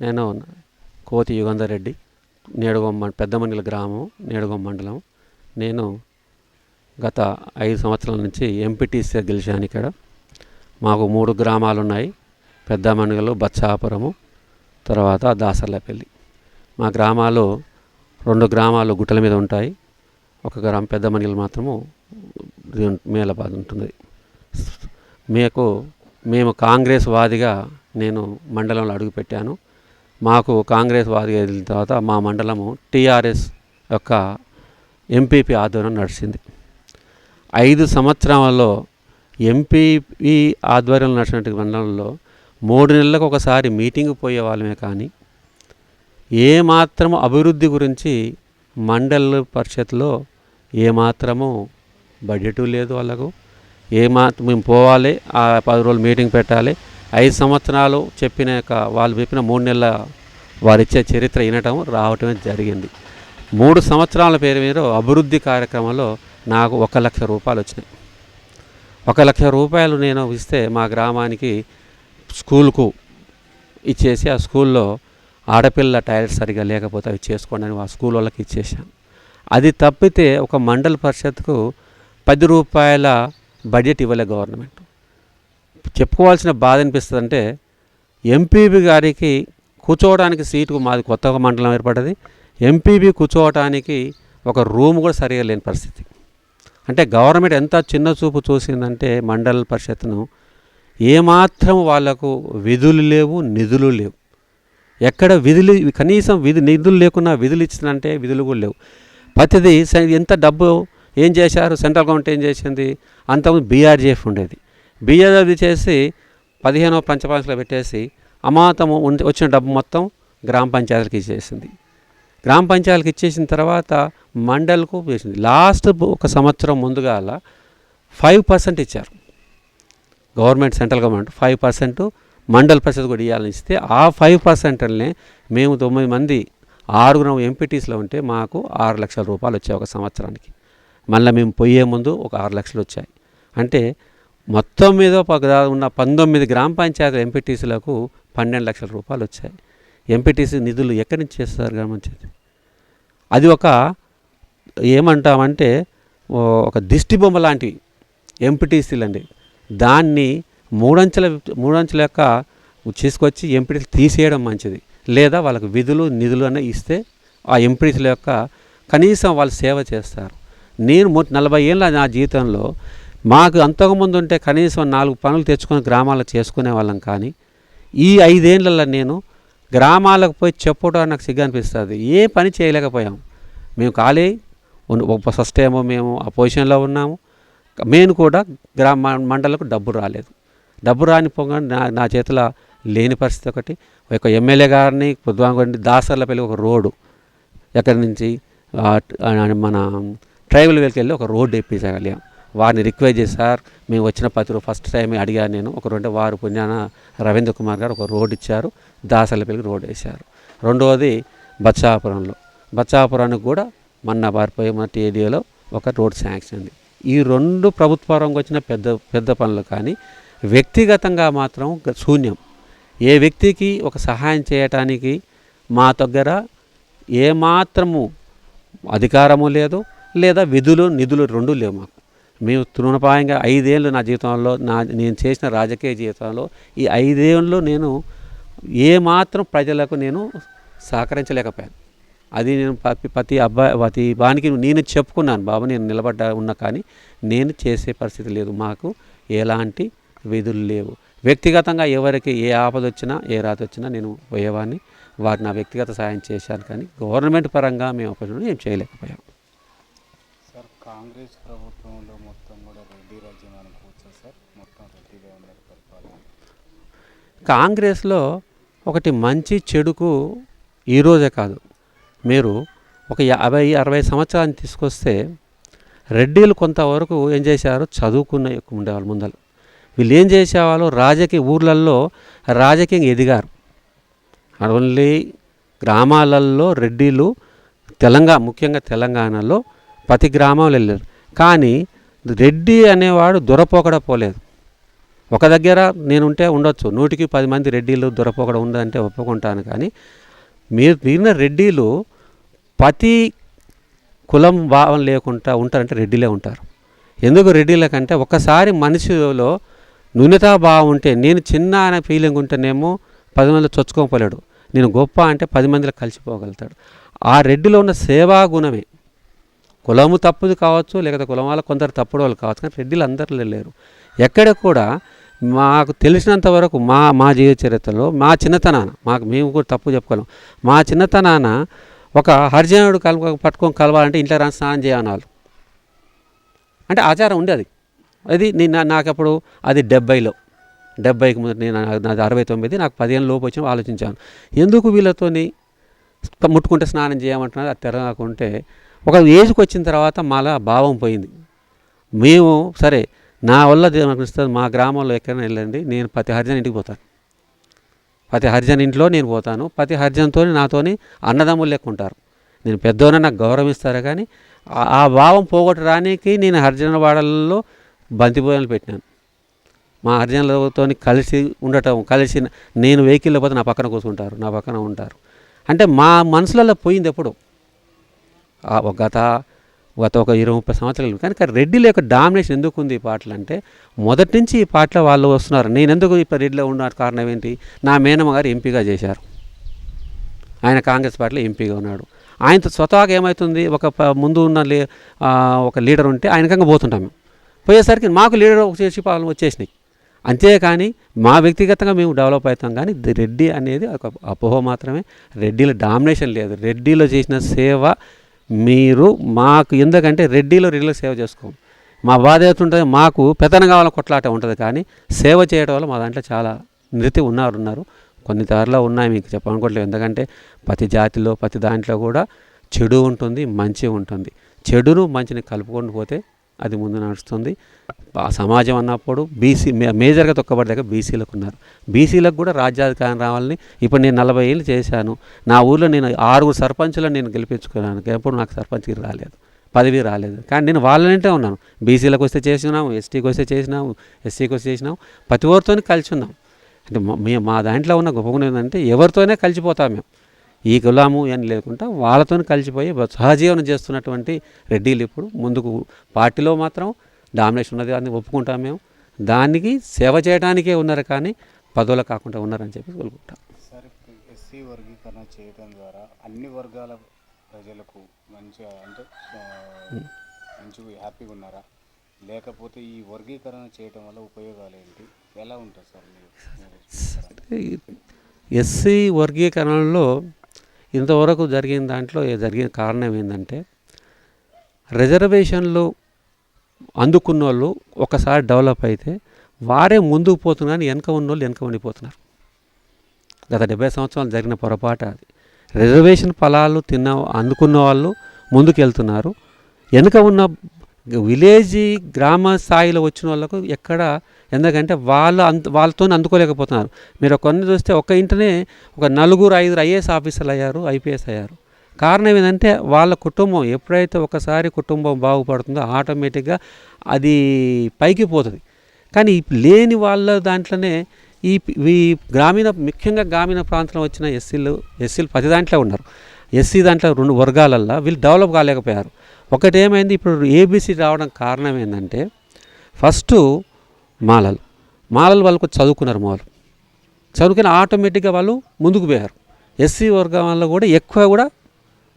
నేను కోతి యుగంధరెడ్డి నేడుగొమ్మ పెద్దమనిల గ్రామం నేడుగొమ్మ మండలం. నేను గత ఐదు సంవత్సరాల నుంచి ఎంపీటీసీ గెలిచాను ఇక్కడ. మాకు మూడు గ్రామాలు ఉన్నాయి పెద్దమండలు బచ్చాపురము తర్వాత దాసర్లపల్లి. మా గ్రామాలు రెండు గ్రామాలు గుట్టల మీద ఉంటాయి. ఒక గ్రామం పెద్దమనిగలు మాత్రము మేలబాద్ ఉంటుంది. మీకు మేము కాంగ్రెస్ వాదిగా నేను మండలంలో అడుగుపెట్టాను. మాకు కాంగ్రెస్ వాదిగా వెళ్ళిన తర్వాత మా మండలము టీఆర్ఎస్ యొక్క ఎంపీపీ ఆధ్వర్యం నడిచింది. ఐదు సంవత్సరాలలో ఎంపీపీ ఆధ్వర్యంలో నడిచినటువంటి మండలంలో మూడు నెలలకు ఒకసారి మీటింగ్ పోయే వాళ్ళమే కానీ ఏమాత్రము అభివృద్ధి గురించి మండల పరిషత్లో ఏమాత్రము బడ్జెట్ లేదు వాళ్ళకు. ఏమాత్రం మేము పోవాలి ఆ పది రోజులు మీటింగ్ పెట్టాలి ఐదు సంవత్సరాలు చెప్పిన యొక్క వాళ్ళు చెప్పిన మూడు నెలల వారు ఇచ్చే చరిత్ర వినటం రావటమే జరిగింది. మూడు సంవత్సరాల పేరు మీద అభివృద్ధి కార్యక్రమంలో నాకు ఒక లక్ష రూపాయలు వచ్చినాయి. ఒక లక్ష రూపాయలు నేను ఇస్తే మా గ్రామానికి స్కూల్కు ఇచ్చేసి ఆ స్కూల్లో ఆడపిల్ల టాయిలెట్ సరిగా లేకపోతే అవి చేసుకోండి అని ఆ స్కూల్ వాళ్ళకి ఇచ్చేసాను అది తప్పితే ఒక మండల పరిషత్కు పది రూపాయల బడ్జెట్ ఇవ్వలే గవర్నమెంట్. చెప్పుకోవాల్సిన బాధ అనిపిస్తుంది అంటే ఎంపీబీ గారికి కూర్చోవడానికి సీటుకు మాది కొత్తగా మండలం ఏర్పడ్డది. ఎంపీబీ కూర్చోవడానికి ఒక రూమ్ కూడా సరిగా లేని పరిస్థితి. అంటే గవర్నమెంట్ ఎంత చిన్న చూపు చూసిందంటే మండల పరిషత్ను ఏమాత్రం వాళ్ళకు విధులు లేవు నిధులు లేవు. ఎక్కడ విధులు కనీసం విధి నిధులు లేకున్నా విధులు ఇచ్చిందంటే విధులు కూడా లేవు. ప్రతిదీ ఎంత డబ్బు ఏం చేశారు? సెంట్రల్ గవర్నమెంట్ ఏం చేసింది? అంతకుముందు బీఆర్జీఎఫ్ ఉండేది. బీఆర్జీఎఫ్ చేసి పదిహేనో పంచపాంచలో పెట్టేసి అమాతము వచ్చిన డబ్బు మొత్తం గ్రామ పంచాయతీలకు ఇచ్చేసింది. గ్రామ పంచాయతీలకు ఇచ్చేసిన తర్వాత మండలకు వేసింది. లాస్ట్ ఒక సంవత్సరం ముందుగాల ఫైవ్ పర్సెంట్ ఇచ్చారు. Government central government five percent మండల పరిషత్ కూడా ఇవ్వాలని ఇస్తే ఆ ఫైవ్ పర్సెంట్నే మేము తొమ్మిది మంది ఆరుగురం ఎంపీటీస్లో ఉంటే మాకు ఆరు లక్షల రూపాయలు వచ్చాయి ఒక సంవత్సరానికి. మళ్ళీ మేము పోయే ముందు ఒక ఆరు లక్షలు వచ్చాయి. అంటే మొత్తం మీద ఉన్న పంతొమ్మిది గ్రామ పంచాయతీ ఎంపీటీసీలకు పన్నెండు లక్షల రూపాయలు వచ్చాయి. ఎంపీటీసీ నిధులు ఎక్కడి నుంచి చేస్తారు గ్రామ అది ఒక ఏమంటామంటే ఒక దిష్టి బొమ్మ లాంటివి ఎంపీటీసీలు అండి దాన్ని మూడంచెల మూడంచెల యొక్క తీసుకొచ్చి ఎంపీటీసీ తీసేయడం మంచిది. లేదా వాళ్ళకు విధులు నిధులు అనే ఇస్తే ఆ ఎంపీటీసీల యొక్క కనీసం వాళ్ళు సేవ చేస్తారు. నేను నలభై ఏళ్ళ నా జీవితంలో మాకు అంతకుముందు ఉంటే కనీసం నాలుగు పనులు తెచ్చుకొని గ్రామాలకు చేసుకునే వాళ్ళం కానీ ఈ ఐదేళ్ళలో నేను గ్రామాలకు పోయి చెప్పడం నాకు సిగ్గు అనిపిస్తుంది. ఏ పని చేయలేకపోయాం. మేము ఖాళీ ఒక ఫస్ట్ ఏమో మేము ఆ పొజిషన్లో ఉన్నాము. మేము కూడా గ్రామ మండలకు డబ్బు రాలేదు. డబ్బు రాని పొంగ నా నా చేతిలో లేని పరిస్థితి ఒకటి. ఒక ఎమ్మెల్యే గారిని పొద్దుగాంగండి దాసర్లపల్లి ఒక రోడ్డు ఎక్కడి నుంచి మన ట్రైబల్ వెళ్ళి వెళ్ళి ఒక రోడ్డు ఇప్పించగలిగాం వారిని రిక్వెస్ట్ చేసి సార్ మేము వచ్చిన పత్రి ఫస్ట్ టైం అడిగాను నేను. ఒక రెండు వారు పుణ్యాన రవీంద్ర కుమార్ గారు ఒక రోడ్ ఇచ్చారు దాసలపల్లికి రోడ్ వేశారు. రెండవది బచ్చాపురంలో బచ్చాపురానికి కూడా మొన్న పారిపోయి మన టీడీఏలో ఒక రోడ్ శాంక్షన్ ఉంది ఈ రెండు ప్రభుత్వ పరంగా వచ్చిన పెద్ద పెద్ద పనులు కానీ వ్యక్తిగతంగా మాత్రం శూన్యం. ఏ వ్యక్తికి ఒక సహాయం చేయటానికి మా దగ్గర ఏమాత్రము అధికారము లేదు లేదా విధులు నిధులు రెండు లేవు మాకు. మేము తృణపాయంగా ఐదేళ్ళు నా జీవితంలో నా నేను చేసిన రాజకీయ జీవితంలో ఈ ఐదేళ్ళు నేను ఏమాత్రం ప్రజలకు నేను సహకరించలేకపోయాను. అది నేను ప్రతి ప్రతి అబ్బాయి ప్రతి బానికి నేను చెప్పుకున్నాను బాబు నేను నిలబడ్డా ఉన్నా కానీ నేను చేసే పరిస్థితి లేదు. మాకు ఎలాంటి విధులు లేవు. వ్యక్తిగతంగా ఎవరికి ఏ ఆపద వచ్చినా ఏ రాత వచ్చినా నేను పోయేవాడిని. వారు నా వ్యక్తిగత సాయం చేశాను కానీ గవర్నమెంట్ పరంగా మేము అప్పుడు ఏం చేయలేకపోయాం. సార్ కాంగ్రెస్ మొత్తం కూడా రెడ్డి రాజ్యం అనుకోవచ్చా సార్ మొత్తం రెడ్డిగా ఉన్నారు పరిపాలన కాంగ్రెస్లో ఒకటి మంచి చెడుకు ఈరోజే కాదు. మీరు ఒక యాభై అరవై సంవత్సరాన్ని తీసుకొస్తే రెడ్డిలు కొంతవరకు ఏం చేశారు? చదువుకున్న ఎక్కువ ఉండేవాళ్ళు ముందలు. వీళ్ళు ఏం చేసేవాళ్ళు? రాజకీయ ఊర్లల్లో రాజకీయంగా ఎదిగారు. ఓన్లీ గ్రామాలలో రెడ్డిలు తెలంగాణ ముఖ్యంగా తెలంగాణలో ప్రతి గ్రామంలో వెళ్ళారు. కానీ రెడ్డి అనేవాడు దొరపోకడ పోలేదు. ఒక దగ్గర నేనుంటే ఉండొచ్చు. నూటికి పది మంది రెడ్డిలు దొరపకడ ఉందంటే ఒప్పుకుంటాను కానీ మీరు మిగిలిన రెడ్డిలు ప్రతి కులం భావం లేకుండా ఉంటారంటే రెడ్డిలే ఉంటారు. ఎందుకు రెడ్డిల కంటే ఒకసారి మనిషిలో న్యూనతా భావం ఉంటే నేను చిన్న అనే ఫీలింగ్ ఉంటేనేమో పది మందిలో చొచ్చుకోపోలేడు. నేను గొప్ప అంటే పది మందిలో కలిసిపోగలుగుతాడు. ఆ రెడ్డిలో ఉన్న సేవా గుణమే. కులము తప్పుది కావచ్చు లేకపోతే కులం వాళ్ళ కొందరు తప్పుడు వాళ్ళు కావచ్చు కానీ రెడ్డిలు అందరిలో లేరు. ఎక్కడ కూడా మాకు తెలిసినంత వరకు మా మా జీవిత చరిత్రలో మా చిన్నతనాన మాకు మేము కూడా తప్పు చెప్పుకోలేం. మా చిన్నతనాన ఒక హరిజనుడు కలుపు పట్టుకొని కలవాలంటే ఇంట్లో రాని స్నానం చేయనాలు అంటే ఆచారం ఉండేది అది. నేను నాకప్పుడు నాకు అప్పుడు అది డెబ్బైలో. డెబ్బైకి ముందు నేను నాది అరవై తొమ్మిది నాకు పదిహేను లోపు వచ్చి ఆలోచించాను. ఎందుకు వీళ్ళతోని ముట్టుకుంటే స్నానం చేయమంటున్నారు? అది తెరగాకుంటే ఒక ఏజ్కి వచ్చిన తర్వాత మళ్ళా భావం పోయింది. మేము సరే నా వల్ల దేవునికి ఇస్తుంది మా గ్రామంలో ఎక్కడైనా వెళ్ళండి. నేను ప్రతి హరిజన్ ఇంటికి పోతాను. ప్రతి హరిజన్ ఇంట్లో నేను పోతాను. ప్రతి హరిజన్తో నాతోని అన్నదమ్ములు లెక్క ఉంటారు. నేను పెద్దోనే నాకు గౌరవిస్తారు కానీ ఆ- భావం భావం పోగొట్టడానికి నేను హరిజన వాడలలో బంతి పెట్టినాను. మా హరిజనులతో కలిసి ఉండటం కలిసి నేను వెహికల్లో పోతే నా పక్కన కూర్చుంటారు నా పక్కన ఉంటారు. అంటే మా మనసులలో పోయింది ఎప్పుడు. ఆ గత గత ఒక ఇరవై ముప్పై సంవత్సరాలు. కానీ కానీ రెడ్డిల యొక్క డామినేషన్ ఎందుకు ఉంది ఈ పాటలు అంటే మొదటి నుంచి ఈ పాటలో వాళ్ళు వస్తున్నారు. నేను ఎందుకు ఇప్పుడు రెడ్డిలో ఉన్న కారణం ఏంటి? నా మేనమ్మ గారు ఎంపీగా చేశారు. ఆయన కాంగ్రెస్ పార్టీలో ఎంపీగా ఉన్నాడు. ఆయనతో స్వతహాగా ఏమవుతుంది ఒక ప- ముందు ఉన్న లీ ఒక లీడర్ ఉంటే ఆయనకంగా పోతుంటాం మేము. పోయేసరికి మాకు లీడర్ ఒక చేసి పాలన వచ్చేసినాయి. అంతేకాని మా వ్యక్తిగతంగా మేము డెవలప్ అవుతాం. కానీ రెడ్డి అనేది ఒక అపోహ మాత్రమే. రెడ్డిలో డామినేషన్ లేదు. రెడ్డిలో చేసిన సేవ మీరు మాకు ఎందుకంటే రెడ్డిలో రెడ్డిలో సేవ చేసుకోం మా బాధ అవుతుంటుంది మాకు పెత్తనం కావాలని కొట్లాట ఉంటుంది కానీ సేవ చేయడం వల్ల మా దాంట్లో చాలా నృతి ఉన్నారు ఉన్నారు. కొన్ని దారిలో ఉన్నాయి మీకు చెప్పనుకోవట్లేదు. ఎందుకంటే ప్రతి జాతిలో ప్రతి దాంట్లో కూడా చెడు ఉంటుంది మంచి ఉంటుంది. చెడును మంచిని కలుపుకొని పోతే అది ముందు నడుస్తుంది. ఆ సమాజం అన్నప్పుడు బీసీ మే- మేజర్గా తొక్కబడ్డాక బీసీలకు ఉన్నారు. బీసీలకు కూడా రాజ్యాధికారం రావాలని ఇప్పుడు నేను నలభై ఏళ్ళు చేశాను. నా ఊర్లో నేను ఆరుగురు సర్పంచులను నేను గెలిపించుకున్నాను. ఎప్పుడు నాకు సర్పంచ్కి రాలేదు. పదవి రాలేదు. కానీ నేను వాళ్ళంటే ఉన్నాను. బీసీలకు వస్తే చేసినాము ఎస్టీకి వస్తే చేసినాము ఎస్సీకి వస్తే చేసినాము ప్రతి ఒక్కరితో కలిసి ఉన్నాం. అంటే మేము మా దాంట్లో ఉన్న గొప్ప గుణం ఏంటంటే ఎవరితోనే కలిసిపోతాం మేము. ఈ కులాము అని లేకుండా వాళ్ళతో కలిసిపోయి సహజీవనం చేస్తున్నటువంటి రెడ్డిలు ఇప్పుడు ముందుకు పార్టీలో మాత్రం డామినేషన్ ఉన్నది అని ఒప్పుకుంటాం మేము. దానికి సేవ చేయడానికే ఉన్నారు కానీ పదవులు కాకుండా ఉన్నారని చెప్పి కోలుకుంటాం సార్ ఎస్సీ వర్గీకరణ చేయడం ద్వారా అన్ని వర్గాల ప్రజలకు మంచిగా అంటే మంచిగా హ్యాపీగా ఉన్నారా? లేకపోతే ఈ వర్గీకరణ చేయడం వల్ల ఉపయోగాలు ఏంటి? ఎలా ఉంటుంది సార్ ఎస్సీ వర్గీకరణలో ఇంతవరకు జరిగిన దాంట్లో జరిగిన కారణం ఏంటంటే రిజర్వేషన్లు అందుకున్న వాళ్ళు ఒకసారి డెవలప్ అయితే వారే ముందుకు పోతున్నారు వెనక ఉన్న వాళ్ళు వెనక ఉండిపోతున్నారు. గత డెబ్బై సంవత్సరాలు జరిగిన పొరపాటు అది. రిజర్వేషన్ ఫలాలు తిన్న అందుకున్న వాళ్ళు ముందుకెళ్తున్నారు. వెనుక ఉన్న విలేజ్ గ్రామ స్థాయిలో వచ్చిన వాళ్ళకు ఎక్కడ ఎందుకంటే వాళ్ళు అంత వాళ్ళతో అందుకోలేకపోతున్నారు. మీరు కొన్ని చూస్తే ఒక ఇంటనే ఒక నలుగురు ఐదుగురు ఐఏఎస్ ఆఫీసర్లు అయ్యారు ఐపీఎస్ అయ్యారు. కారణం ఏంటంటే వాళ్ళ కుటుంబం ఎప్పుడైతే ఒకసారి కుటుంబం బాగుపడుతుందో ఆటోమేటిక్గా అది పైకి పోతుంది. కానీ లేని వాళ్ళ దాంట్లోనే ఈ ఈ గ్రామీణ ముఖ్యంగా గ్రామీణ ప్రాంతంలో వచ్చిన ఎస్సీలు ఎస్సీలు ప్రతి దాంట్లో ఉన్నారు. ఎస్సీ దాంట్లో రెండు వర్గాలల్లో వీళ్ళు డెవలప్ కాలేకపోయారు. ఒకటి ఏమైంది ఇప్పుడు ఏబీసీ రావడం కారణం ఏంటంటే ఫస్ట్ మాలలు. మాలలు వాళ్ళకు చదువుకున్నారు మాలు చదువుకుని ఆటోమేటిక్గా వాళ్ళు ముందుకు పోయారు. ఎస్సీ వర్గం వల్ల కూడా ఎక్కువ కూడా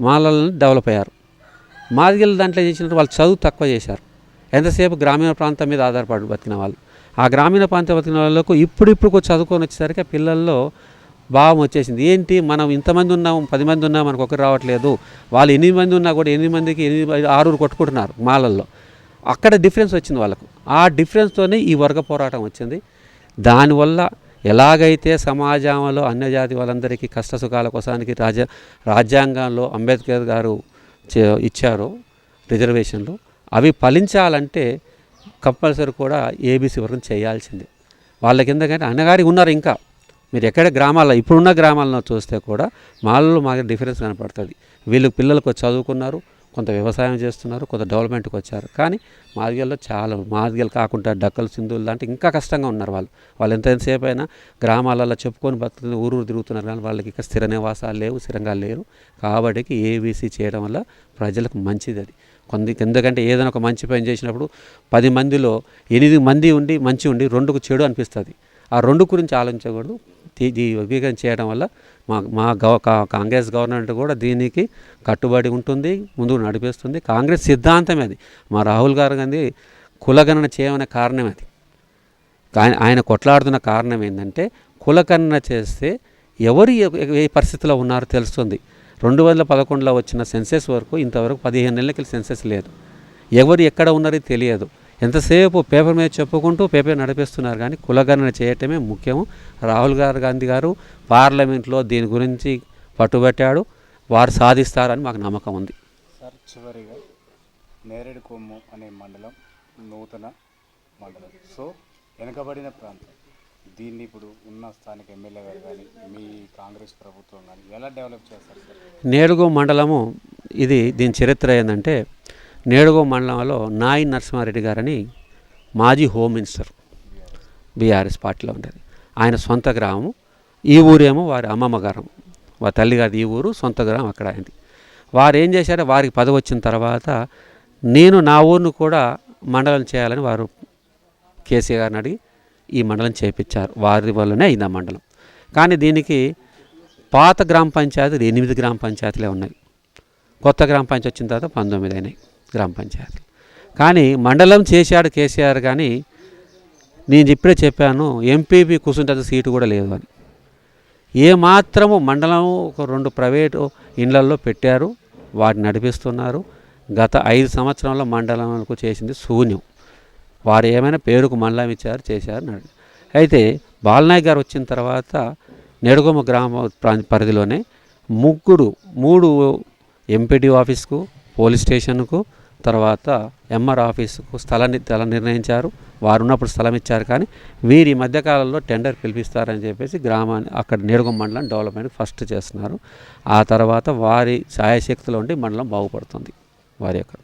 మాలలను డెవలప్ అయ్యారు. మాదిగల దాంట్లో చేసినట్టు వాళ్ళు చదువు తక్కువ చేశారు. ఎంతసేపు గ్రామీణ ప్రాంతం మీద ఆధారపడి బతికిన వాళ్ళు. ఆ గ్రామీణ ప్రాంతం బతికిన వాళ్ళకు ఇప్పుడిప్పుడు చదువుకొని వచ్చేసరికి ఆ పిల్లల్లో భావం వచ్చేసింది. ఏంటి? మనం ఇంతమంది ఉన్నాం పది మంది ఉన్నాం మనకు ఒకరు రావట్లేదు. వాళ్ళు ఎనిమిది మంది ఉన్నా కూడా ఎనిమిది మందికి ఎనిమిది ఆరుగురు కొట్టుకుంటున్నారు మాలల్లో. అక్కడ డిఫరెన్స్ వచ్చింది వాళ్ళకు. ఆ డిఫరెన్స్తోనే ఈ వర్గ పోరాటం వచ్చింది. దానివల్ల ఎలాగైతే సమాజంలో అన్యజాతి వాళ్ళందరికీ కష్ట సుఖాల కోసానికి రాజ రాజ్యాంగంలో అంబేద్కర్ గారు చే- ఇచ్చారో రిజర్వేషన్లు అవి ఫలించాలంటే కంపల్సరీ కూడా ఏబీసీ వర్గం చేయాల్సిందే. వాళ్ళకి ఎందుకంటే అన్నగారి ఉన్నారు ఇంకా. మీరు ఎక్కడ గ్రామాల్లో ఇప్పుడున్న గ్రామాల్లో చూస్తే కూడా మాల్లో మాకు డిఫరెన్స్ కనపడుతుంది. వీళ్ళు పిల్లలకు చదువుకున్నారు కొంత వ్యవసాయం చేస్తున్నారు కొంత డెవలప్మెంట్కి వచ్చారు. కానీ మాదిగల్లో చాలా మాదిగలు కాకుండా డక్కలు సింధువులు లాంటి ఇంకా కష్టంగా ఉన్నారు వాళ్ళు. వాళ్ళు ఎంతసేపు అయినా గ్రామాలలో చెప్పుకొని బతుకుతున్న ఊరు తిరుగుతున్నారు కానీ వాళ్ళకి ఇంకా స్థిర నివాసాలు లేవు స్థిరంగా లేరు. కాబట్టి ఏబీసీ చేయడం వల్ల ప్రజలకు మంచిది అది. కొంది ఎందుకంటే ఏదైనా ఒక మంచి పని చేసినప్పుడు పది మందిలో ఎనిమిది మంది ఉండి మంచి ఉండి రెండుకు చెడు అనిపిస్తుంది. ఆ రెండు గురించి ఆలోచించకూడదు. వర్గీకరణ చేయడం వల్ల మా మా గవ కా- కాంగ్రెస్ గవర్నమెంట్ కూడా దీనికి కట్టుబడి ఉంటుంది ముందుకు నడిపిస్తుంది. కాంగ్రెస్ సిద్ధాంతం అది. మా రాహుల్ గారు గాంధీ కులగణన చేయమనే కారణం అది. ఆయన ఆయన కొట్లాడుతున్న కారణం ఏంటంటే కులగణన చేస్తే ఎవరు ఏ- ఏ పరిస్థితిలో ఉన్నారో తెలుస్తుంది. రెండు వేల పదకొండులో వచ్చిన సెన్సెస్ వరకు ఇంతవరకు పదిహేను నెలలకి సెన్సెస్ లేదు. ఎవరు ఎక్కడ ఉన్నారో తెలియదు. ఎంతసేపు పేపర్ మీద చెప్పుకుంటూ పేపర్ నడిపిస్తున్నారు కానీ కులగణన చేయటమే ముఖ్యము. రాహుల్ గారు గాంధీ గారు పార్లమెంట్లో దీని గురించి పట్టుబట్టాడు. వారు సాధిస్తారని మాకు నమ్మకం ఉంది. సార్ చివరిగా నేరేడు కొమ్ము అనే మండలం నూతన మండలం. సో వెనుకబడిన ప్రాంతం. దీన్ని ఇప్పుడు ఉన్న స్థానిక ఎమ్మెల్యే గారు కానీ మీ కాంగ్రెస్ ప్రభుత్వం కానీ ఎలా డెవలప్ చేస్తారు సార్? నేడుగో మండలము ఇది దీని చరిత్ర ఏంటంటే నేడుగో మండలంలో నాయి నరసింహారెడ్డి గారని మాజీ హోమ్ మినిస్టర్ బీఆర్ఎస్ పార్టీలో ఉండేది. ఆయన సొంత గ్రామం. ఈ ఊరేమో వారి అమ్మమ్మ గారం. వారి తల్లిగారి ఈ ఊరు సొంత గ్రామం అక్కడ అయింది. వారు ఏం చేశారో? వారికి పదవి వచ్చిన తర్వాత నేను నా ఊరిని కూడా మండలం చేయాలని వారు కేసీఆర్ గారిని అడిగి ఈ మండలం చేపించారు. వారి వల్లనే అయింది ఆ మండలం. కానీ దీనికి పాత గ్రామ పంచాయతీలు ఎనిమిది గ్రామ పంచాయతీలే ఉన్నాయి. కొత్త గ్రామ పంచాయతీ వచ్చిన తర్వాత పంతొమ్మిది అయినాయి. గ్రామ పంచాయతీలు. కానీ మండలం చేశాడు కేసీఆర్ కానీ నేను ఇప్పుడే చెప్పాను ఎంపీపీ కూర్చుంటే సీటు కూడా లేదు అని. ఏమాత్రము మండలం ఒక రెండు ప్రైవేటు ఇండ్లల్లో పెట్టారు వాటిని నడిపిస్తున్నారు. గత ఐదు సంవత్సరంలో మండలంకు చేసింది శూన్యం. వారు ఏమైనా పేరుకు మండలం ఇచ్చారు చేశారు అయితే బాలనాయ్ గారు వచ్చిన తర్వాత నెడుగొమ్మ గ్రామ ప్రా- పరిధిలోనే ముగ్గురు మూడు ఎంపీటీ ఆఫీస్కు పోలీస్ స్టేషన్కు తర్వాత ఎంఆర్ ఆఫీసుకు స్థలాన్ని స్థలం నిర్ణయించారు. వారు ఉన్నప్పుడు స్థలం ఇచ్చారు కానీ వీరి మధ్యకాలంలో టెండర్ పిలిపిస్తారని చెప్పేసి గ్రామాన్ని అక్కడ నేడుగు మండలం డెవలప్మెంట్ ఫస్ట్ చేస్తున్నారు. ఆ తర్వాత వారి ఛాయశక్తిలో ఉండి మండలం బాగుపడుతుంది. వారి యొక్క